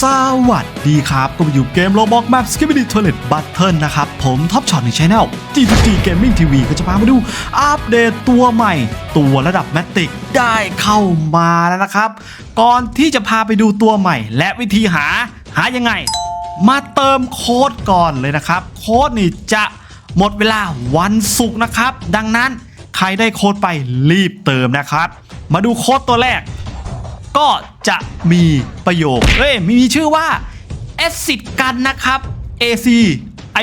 สวัสดีครับ ก็มาอยู่เกมโลบอกแมป s k i p p y Toilet Battle นะครับ ผมท็อปช็อตในช anel G2G Gaming TV ก็จะพามาดู อัปเดตตัวใหม่ ตัวระดับแมตติกได้เข้ามาแล้วนะครับ ก่อนที่จะพาไปดูตัวใหม่ และวิธีหาหายังไง มาเติมโค้ดก่อนเลยนะครับ โค้ดนี่จะหมดเวลาวันศุกร์นะครับ ดังนั้นใครได้โค้ดไปรีบเติมนะครับ มาดูโค้ดตัวแรก ก็จะมีประโยคเอ้ยมีชื่อว่า exit กันนะครับ AC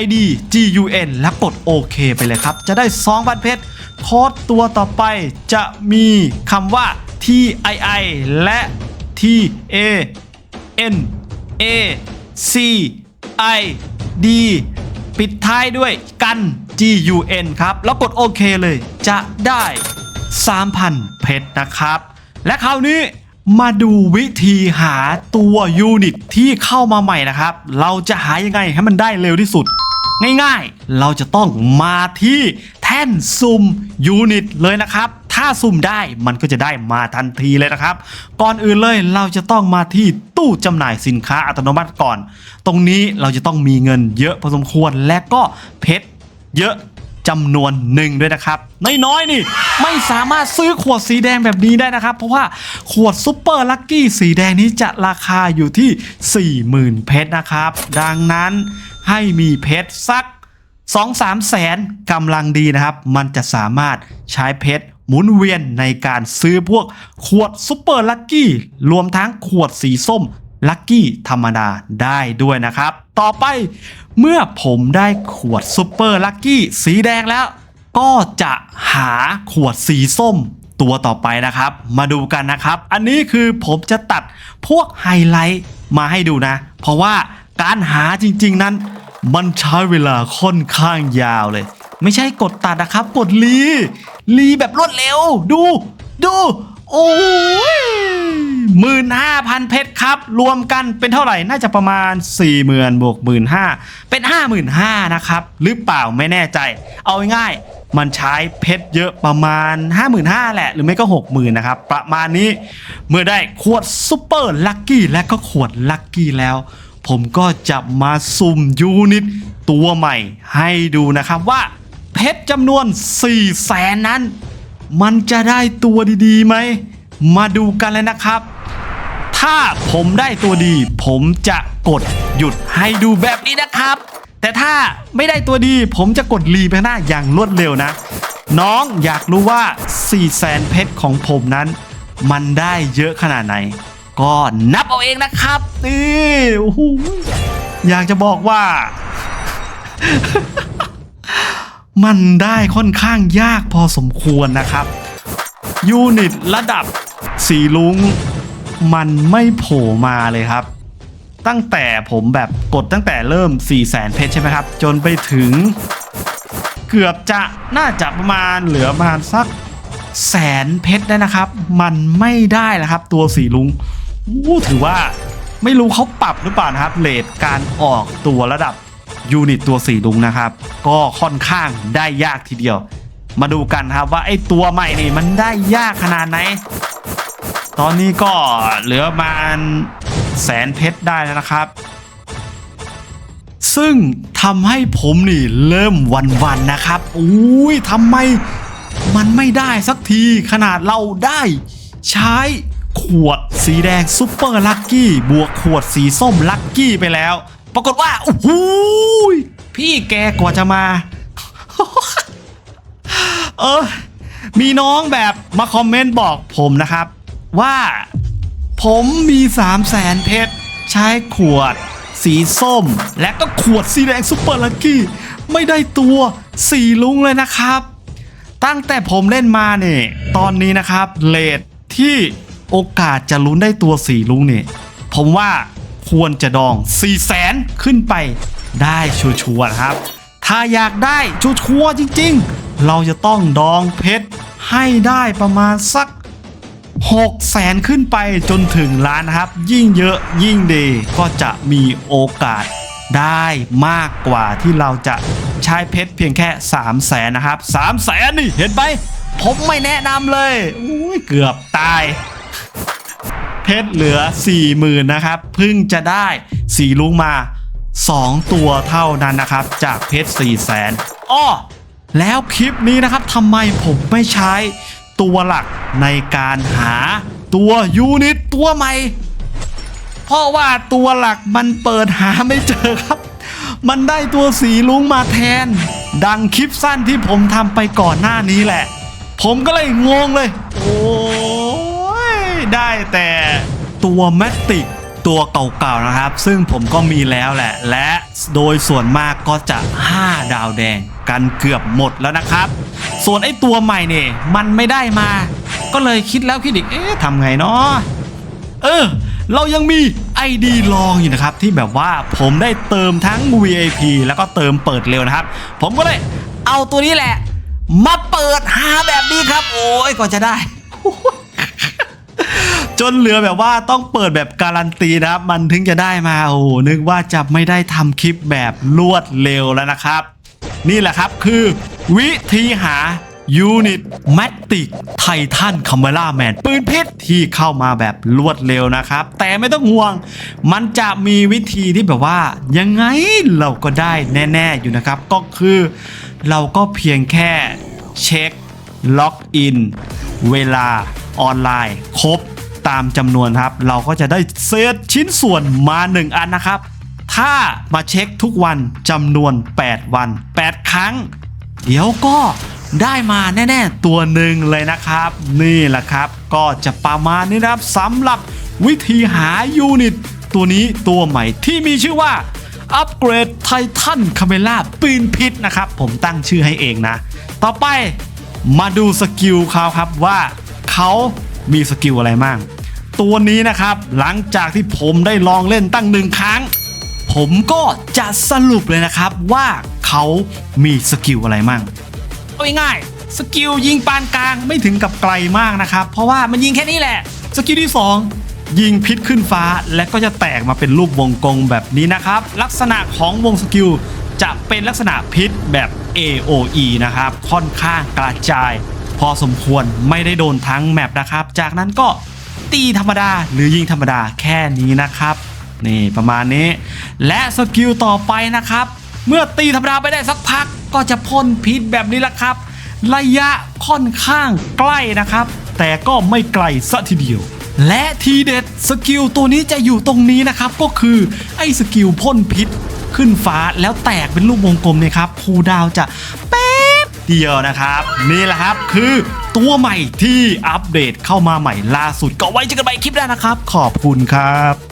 ID GUN แล้วกดโอเคไปเลยครับ จะได้2บัตรเพชรโค้ดตัวต่อไปจะมีคำว่า TII และ TA N A C I D ปิดท้ายด้วยกัน GUN ครับ แล้วกดโอเคเลยจะได้ 3,000 เพชรนะครับ และคราวนี้ มาดูวิธีหาตัวยูนิตที่เข้ามาใหม่นะครับ เราจะหายังไงให้มันได้เร็วที่สุด ง่ายๆ เราจะต้องมาที่แท่นซุ่มยูนิตเลยนะครับ ถ้าซุ่มได้มันก็จะได้มาทันทีเลยนะครับ ก่อนอื่นเลยเราจะต้องมาที่ตู้จำหน่ายสินค้าอัตโนมัติก่อน ตรงนี้เราจะต้องมีเงินเยอะพอสมควรและก็เพชรเยอะ จำนวนหนึ่งด้วยนะครับ น้อยๆนี่ไม่สามารถซื้อขวดสีแดงแบบนี้ได้นะครับ เพราะว่าขวดซุปเปอร์ลักกี้สีแดงนี้จะราคาอยู่ที่ 40,000 เพชรนะครับ ดังนั้นให้มีเพชรสัก 2-3 แสนกำลังดีนะครับ มันจะสามารถใช้เพชรหมุนเวียนในการซื้อพวกขวดซุปเปอร์ลักกี้รวมทั้งขวดสีส้ม ลัคกี้ธรรมดาได้ด้วยนะครับ ต่อไปเมื่อผมได้ขวดซุปเปอร์ลัคกี้สีแดงแล้ว ก็จะหาขวดสีส้มตัวต่อไปนะครับ มาดูกันนะครับ อันนี้คือผมจะตัดพวกไฮไลท์มาให้ดูนะ เพราะว่าการหาจริงๆนั้น มันใช้เวลาค่อนข้างยาวเลย ไม่ใช่กดตัดนะครับ กดรีรีแบบรวดเร็ว ดู ดู โอ้ย หมื่นห้าพันเพชรครับ รวมกันเป็นเท่าไหร่น่าจะประมาณ4ี่หมื่นบวกหมื่นห้าเป็นห้าหมื่นห้านะครับหรือเปล่าไม่แน่ใจ เอาง่ายมันใช้เพชรเยอะประมาณ 5 5 0 0 0 แหละ หรือไม่ก็ 60,000 นะครับ ประมาณนี้เมื่อได้ขวดซุปเปอร์ลัคกี้และก็ขวดลัคกี้แล้ว ผมก็จะมาสุ่มยูนิตตัวใหม่ให้ดูนะครับว่าเพชรจำนวน4แสนนั้น มันจะได้ตัวดีๆไหม มาดูกันเลยนะครับ ถ้าผมได้ตัวดี ผมจะกดหยุดให้ดูแบบนี้นะครับ แต่ถ้าไม่ได้ตัวดีผมจะกดรีไปหน้าอย่างรวดเร็วนะ น้องอยากรู้ว่า4แสนเพชรของผมนั้น มันได้เยอะขนาดไหน ก็นับเอาเองนะครับนี่โอ้โหอยากจะบอกว่า มันได้ค่อนข้างยากพอสมควรนะครับ ยูนิตระดับสีลุง มันไม่โผล่มาเลยครับ ตั้งแต่ผมแบบกดตั้งแต่เริ่ม 4 0 0แสนเพชรใช่ไหมครับ จนไปถึง เกือบจะน่าจะประมาณเหลือประมาณสักแสนเพชรได้นะครับ มันไม่ได้นะครับ ตัวสีลุงถือว่าไม่รู้เขาปรับหรือเปล่านะครับเลทการออกตัวระดับยูนิตตัวสีลุงนะครับ ก็ค่อนข้างได้ยากทีเดียว มาดูกันครับว่าไอ้ตัวใหม่นี่มันได้ยากขนาดไหน ตอนนี้ก็เหลือประมาณแสนเพชรได้แล้วนะครับ ซึ่งทำให้ผมนี่เริ่มวันๆนะครับ อุ้ยทำไมมันไม่ได้สักทีขนาดเราได้ใช้ขวดสีแดงซุปเปอร์ลัคกี้บวกขวดสีส้มลัคกี้ไปแล้ว ปรากฏว่าโอ้โหยพี่แกกว่าจะมา เออมีน้องแบบมาคอมเมนต์บอกผมนะครับ ว่า ผมมี3 0 0แสนเพชร ใช้ขวด สีส้ม และก็ขวดสีแดงซุปเปอร์ลัคกี้ ไม่ได้ตัวสีลุงเลยนะครับ ตั้งแต่ผมเล่นมาเนี่ยตอนนี้นะครับเลทที่โอกาสจะลุ้นได้ตัวสีลุงเนี่ยผมว่าควรจะดอง 4 0 0แสนขึ้นไปได้ชัวร์ๆนะครับ ถ้าอยากได้ชัวร์ๆจริง ๆ เราจะต้องดองเพชรให้ได้ประมาณสัก 6แสนขึ้นไปจนถึงล้านนะครับ ยิ่งเยอะยิ่งดีก็จะมีโอกาสได้มากกว่าที่เราจะใช้เพชรเพียงแค่ 3 0 0แสนนะครับ 3 0 0แสนนี่เห็นไหมผมไม่แนะนำเลยอุ้ยเกือบตาย เพชรเหลือ 40,000นะครับเพิ่งจะได้สีลุงมา 2 ตัวเท่านั้นนะครับ จากเพชร4 0 0แสนอ้อแล้วคลิปนี้นะครับทำไมผมไม่ใช้ ตัวหลักในการหาตัวยูนิตตัวใหม่ เพราะว่าตัวหลักมันเปิดหาไม่เจอครับ มันได้ตัวสีลุงมาแทน ดังคลิปสั้นที่ผมทำไปก่อนหน้านี้แหละ ผมก็เลยงงเลย โอ้ยได้แต่ตัวแมตติก ตัวเก่าๆนะครับ ซึ่งผมก็มีแล้วแหละ และโดยส่วนมากก็จะ 5 ดาวแดงกันเกือบหมดแล้วนะครับ ส่วนไอ้ตัวใหม่เนี่ยมันไม่ได้มา ก็เลยคิดแล้วคิดอีกเอ๊ะทำไงเนาะเออ เรายังมี ID ลองอยู่นะครับ ที่แบบว่าผมได้เติมทั้ง VIP แล้วก็เติมเปิดเร็วนะครับ ผมก็เลยเอาตัวนี้แหละ มาเปิดหาแบบนี้ครับ โอ้ยกว่าจะได้ จนเหลือแบบว่าต้องเปิดแบบการันตีนะครับ มันถึงจะได้มาโอ้โหนึกว่าจะไม่ได้ทำคลิปแบบรวดเร็วแล้วนะครับ นี่แหละครับคือวิธีหายูนิตแมตติกไททันคาเมล่าแมนปืนเพชรที่เข้ามาแบบรวดเร็วนะครับ แต่ไม่ต้องห่วง มันจะมีวิธีที่แบบว่า ยังไงเราก็ได้แน่ ๆ อยู่นะครับ ก็คือเราก็เพียงแค่เช็คล็อกอิน เวลาออนไลน์ ครบ ตามจำนวนครับ เราก็จะได้เศษชิ้นส่วนมา 1 อันนะครับ ถ้ามาเช็คทุกวันจำนวน 8 วัน 8 ครั้ง เดี๋ยวก็ได้มาแน่ ๆ ตัวหนึ่งเลยนะครับ นี่แหละครับ ก็จะประมาณนี้นะครับสำหรับวิธีหายูนิต ตัวนี้ตัวใหม่ที่มีชื่อว่าอัปเกรดไททันคาเมล่าปืนพิษนะครับ ผมตั้งชื่อให้เองนะ ต่อไปมาดูสกิลเขาครับว่าเขา มีสกิลอะไรบ้าง ตัวนี้นะครับหลังจากที่ผมได้ลองเล่นตั้งหนึ่งครั้ง ผมก็จะสรุปเลยนะครับว่าเขามีสกิลอะไรมั่งเอาง่ายๆสกิลยิงปานกลางไม่ถึงกับไกลมากนะครับ เพราะว่ามันยิงแค่นี้แหละ สกิลที่ 2ยิงพิษขึ้นฟ้าและก็จะแตกมาเป็นรูปวงกลมแบบนี้นะครับ ลักษณะของวงสกิลจะเป็นลักษณะพิษแบบ AOE นะครับ ค่อนข้างกระจาย พอสมควรไม่ได้โดนทั้งแมปนะครับ จากนั้นก็ตีธรรมดาหรือยิงธรรมดาแค่นี้นะครับ นี่ประมาณนี้ และสกิลต่อไปนะครับ เมื่อตีธรรมดาไปได้สักพักก็จะพ่นพิษแบบนี้แหละครับ ระยะค่อนข้างใกล้นะครับ แต่ก็ไม่ไกลซะทีเดียวและทีเด็ดสกิลตัวนี้จะอยู่ตรงนี้นะครับ ก็คือไอ้สกิลพ่นพิษขึ้นฟ้าแล้วแตกเป็นรูปวงกลมเนี่ยครับคูดาวจะ เดียวนะครับ นี่แหละครับคือตัวใหม่ที่อัปเดตเข้ามาใหม่ล่าสุดก็ไว้เจอกันใหม่คลิปหน้านะครับ ขอบคุณครับ